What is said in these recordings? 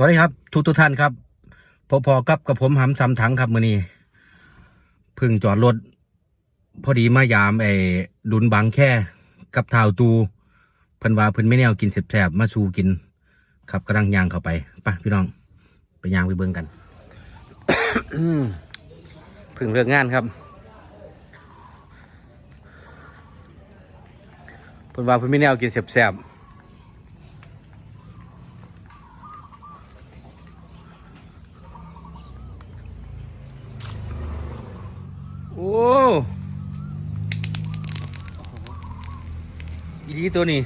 สวัสดีครับ ทุกทุกท่านครับพอพอๆกับกับผมหำซำถังครับมือนี้เพึ่งจอดรถพอดีมายามไอ้ดุนบางแค่กับเท้าวตูเพิ่นว่าเพิ่นไม่แนวกินแสบๆมาสูกินครับกำลังยางเข้าไปไปพี่น้องไปยางไปเบิ่งกันเพึ่งเลิกงานครับเพิ่นว่าเพิ่นไม่แนวกินแสบๆ โอ้อีดี ตัวนี้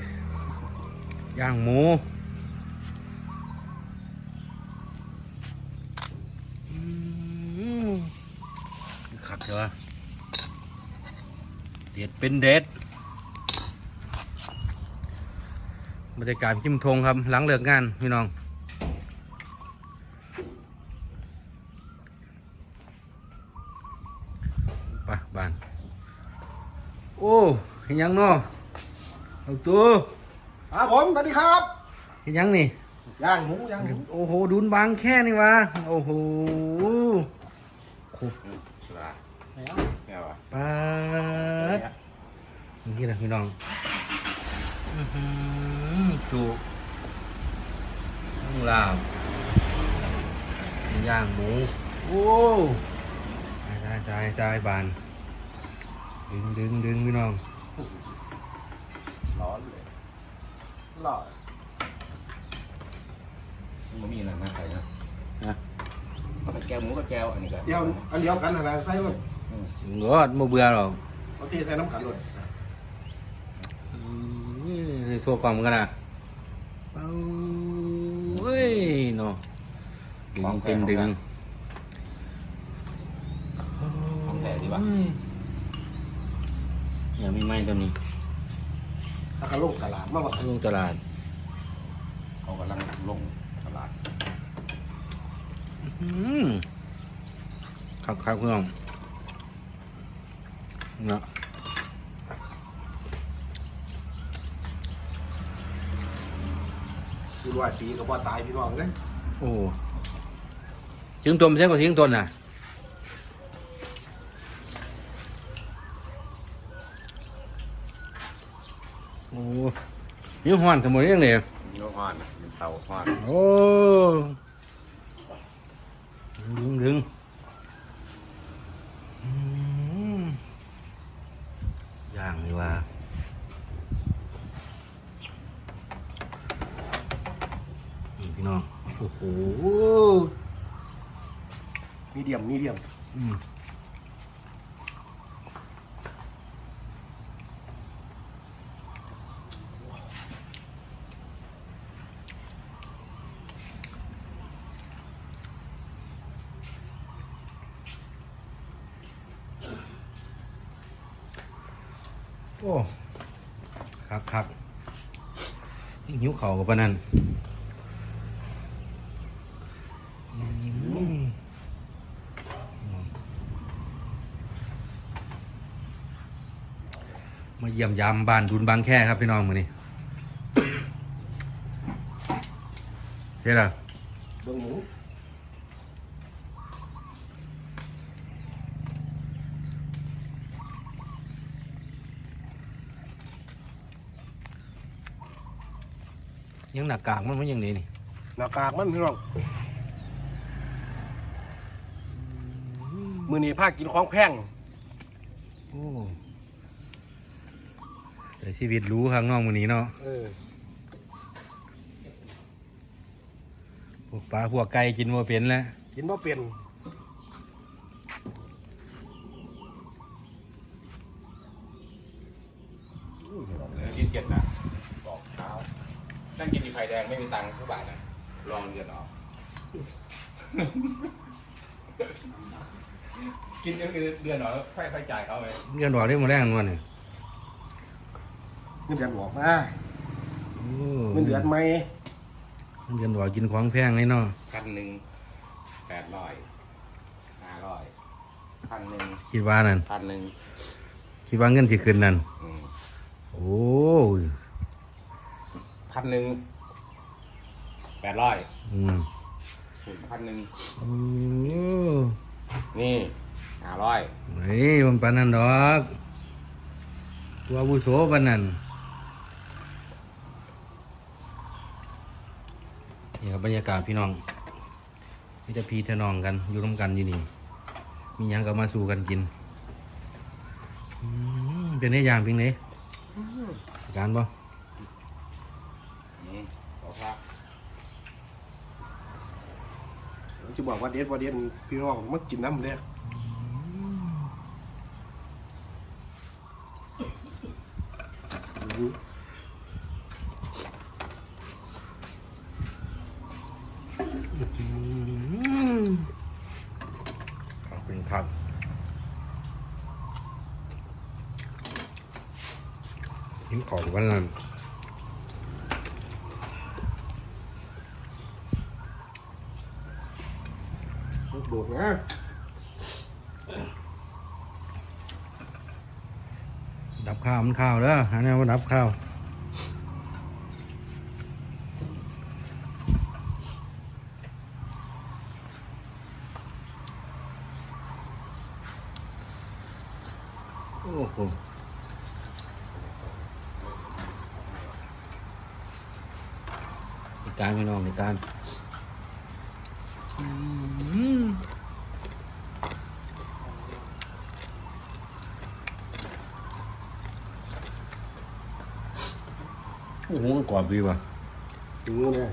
ย่างหมูขัดเถอะเด็ดเป็นเด็ดบรรยากาศขิมทงครับ หลังเลิกงานพี่น้องไปบ้าน โอ้ยังเนาะ เอาตัวครับผมสวัสดีครับเห็นยังนี่ย่างหมูย่างหมูโอ้โหดุนบางแค่นี่วะโอ้โหครบแล้วปาดนี่แหละพี่น้องอื้อหือจุต้องลาบย่างหมูโอ้ตายตายตายตายบานดึงดึงดึงพี่น้อง ร้อนเลยร้อนมันมีอะไรมาใส่นะนะแก้วหมูกับแก้วอันนี้ก็เดียวอันเดียวกันอะไรใส่มันรอดมาเบื่อหรอกเอาที่ใส่น้ำกันหลดนี่โชว์ความกันนะเอ้าเฮ้ยเนาะดึงเป็นดึงของแท้ดีป่ะอย่ามีไม้ตัวนี้ ถ้ากระโลกตลาดมาบอกลงตลาดเขากำลังลงตลาดอืมครับครับเพื่อนเนาะสี่ร้อยปีก็บ่ตายพี่น้องเลยโอ้ถึงตัวไม่ใช่ก็ทิ้งตนน่ะ โอ้ยห้อนสมุนยังไงโยฮ้อนเป็นเตาฮ้อนโอ้ดึงดึงอืมย่างดีว่านี่พี่น้อง โอ้โห มีเดียม มีเดียม อืม โอ้ครับครับหิวเข่ากับปนนั้นมาเยี่ยมยามบ้านดุนบางแค่ครับพี่น้องมือนี้เจ๊ล่ะเบิ่งหมู ยังหนักกากมันมันยังนี้นี่หน้ากากมันพี่น้องมือนี้พากินของแพงโอ้ใส่ชีวิตรู้ข้างนอกมือนี้เนาะเออพวกปลาพวกไก่กินว่าเป็นแล้วกินบ่เป็นกินเจ็ดนะบอกเช้านั่งกินดีไข่แดงไม่มีตังค์ทุกบาทนะลองเดือนออก กินเดือนเดือนหน่อยค่อยค่อยจ่ายเขาไปเงินบอกได้หมดแรงวันนี่เงินเดือนบอกมาโอ้เงินเดือนไหมเงินบอกกินของแพงเลยเนาะพันหนึ่งแปดร้อยห้าร้อยพันหนึ่งคิดว่านั่นพันหนึ่งคิดว่าเงินที่ขึ้นนั่นอืมโอ้ยพันหนึ่งแปดร้อยอืมถึงพันหนึ่งโอ้ นี่ห้าร้อยเฮ้ยมันปานนั้นดอกตัวอาวุโสปานนั้นนี่ครับบรรยากาศพี่น้องมีแต่พี่เทน้องกันอยู่ร่วมกันอยู่นี่ มีหยังก็มาสู่กันกินอืมเป็นได้อย่างเพียงไหนการบ่ อืมขอพัก สิบอกว่าเด็ดว่าเด็ดพี่น้องมากินน้ำเลยอืมขอบคุณครับหิ้มขอบกันนั่น ดดนะดับข้าวมันข้าวเด้อหาแนวมาดับข้าวโอ้โหการพี่น้องในการ อ้โหมันกรอบดีว่ะดูเนี่ย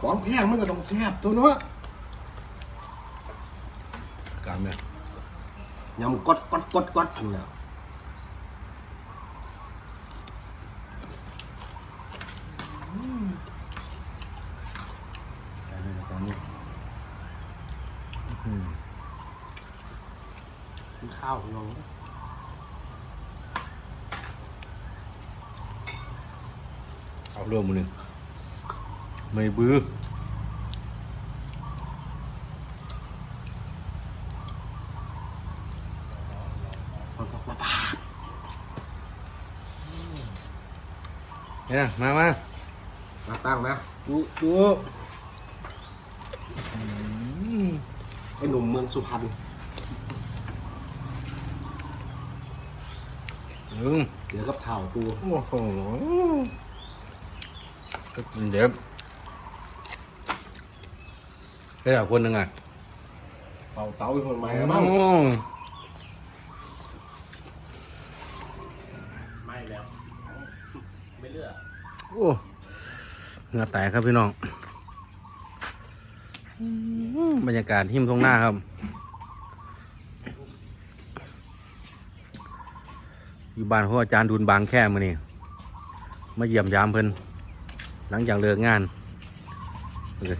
ของแพงมันก็ต้องแซ่บตัวเนาะกรอบเนี่ยยำกดกดกดกดนี่แหละกรอบเนี่ยกรอ เอื้อหือกินข้าวพี่องมือหนึ่งไม่บื้อเนี่ยมามามาตั้งนะกูกูไอ้หนุ่มเมืองสุพรรณอืมเดี๋ยวกับเถ่าตัวโอ้โห เด็บได้หลายคนหนึ่งอะเต่าเต่าอีกคนใหม่แล้วมั้งโอ้ไม่แล้ว ไม่เลือกโอ้เหงื่อแตกครับพี่น้องอืมบรรยากาศหิมทงหน้าครับอยู่บ้านของอาจารย์ดุลบางแค่มานี่มาเยี่ยมยามเพิ่น หลังจากเลิกงานเพิ่นก็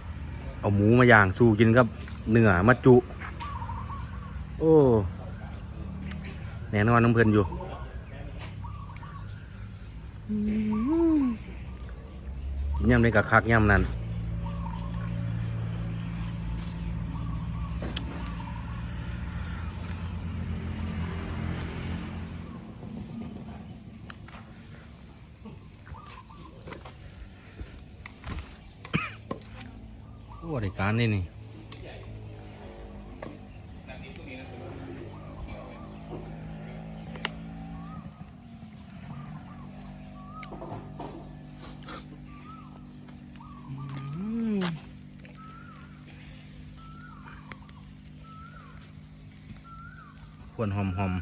เอาหมูมาย่างสู้กินกับเนื้อมาจุ โอ้แน่นอนน้ำเพิ่นอยู่อืมกินย่ำได้กับคักย่ำนั้น โอ้ได้การนี่นี่ควรหอมหอม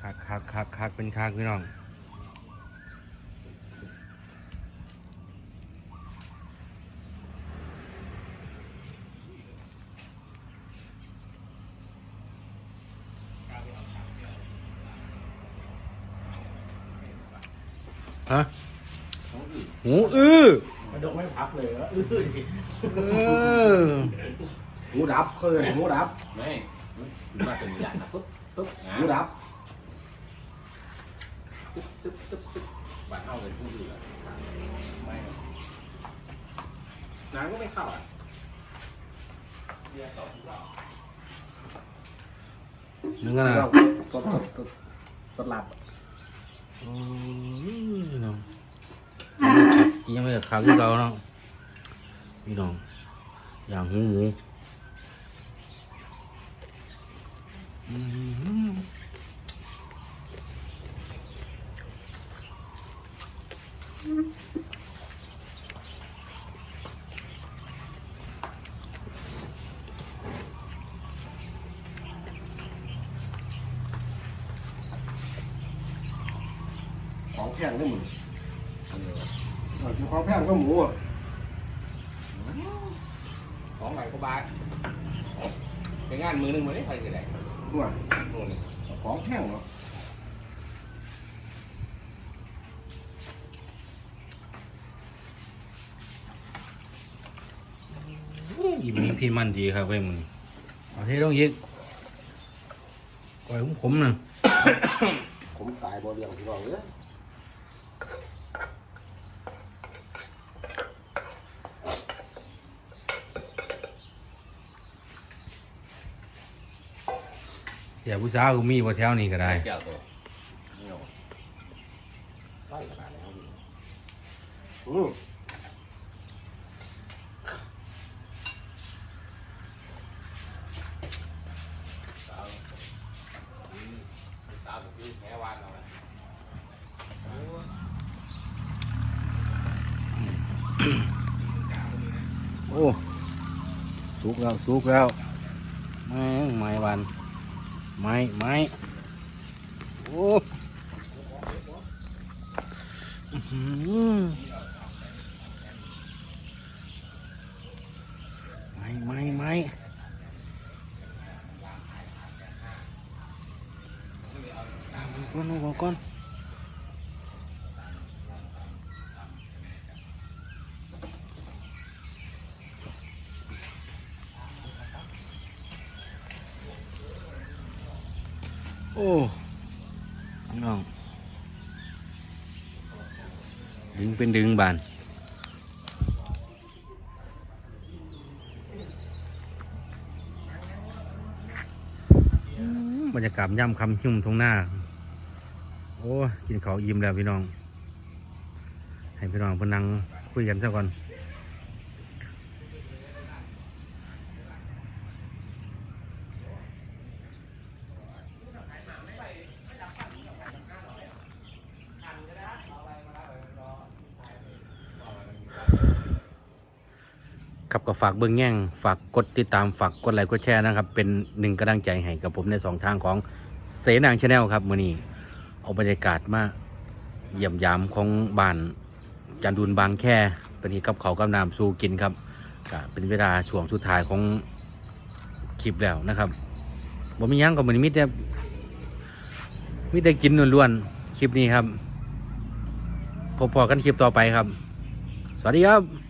คักคักคักคักเป็นคักพี่น้อง ฮะหูอื้อกระดกไม่พักเลยแล้วเออหมูดับเคยหมูดับไม่มาถึงอย่างนะปุ๊บปุ๊บหมูดับตึ๊บตึ๊บตึ๊บตึ๊บบ้านเอาเลยพูดดีกว่าไม่น้ำก็ไม่เข้าอะเบียร์ต่อที่เรานึกกันนะเราสดสดสดสดหลับ โอ้ยน้องกินยังไม่ได้ขาวคือเก่าเนาะพี่น้องอย่างหูหมูอื้อหือของแพงก็หมู เจริงของแพงก็หมูอะของไหนก็บาทเป็นงานมือหนึ่งมันไม่ใครจะได้ว่านู่นนี่ของแพงเนาะอิ่มนี้พี่มันดีครับเว้ยมึงเอาที่ต้องยิกปล่อยผมผมนะ ผมสายบ่เลี้ยงพี่น้องเอ้ย อย่าผู้สาวก็มีบ่แถวนี้ก็ได้ แก้วตัวนี่เอาใช่ขนาดนี่อืมสาวอืมสาวแบบที่แพ้วานเราแหละโอ้สุกแล้วสุกแล้วไม้ไม้วัน ไม้ไม้โอ้อื้อหือไม้ไม้ไม้ก่อนเอาก่อน อ้น้องดึงเป็นดึงบานบรรยากาศย่ำคำหิมทงหน้า โอ้กินข้าวอิ่มแล้วพี่น้อง ให้พี่น้องพนังคุยกันซะก่อน ก็ฝากเบิ้งแง่งฝากกดติดตามฝากกดไลค์กดแชร์นะครับ เป็นหนึ่งกำลังใจให้กับผมในสองทางของเสนางชาแนลครับมือนี้เอาบรรยากาศมาเยี่ยมยามของบ้านจันดุนบางแค่เป็นนี้กับเขากับน้ำสู่กินครับเป็นเวลาช่วงสุดท้ายของคลิปแล้วนะครับบ่มียังกับมันมิแต่มิแต่กินล้วนๆคลิปนี้ครับพบพอกันคลิปต่อไปครับ สวัสดีครับ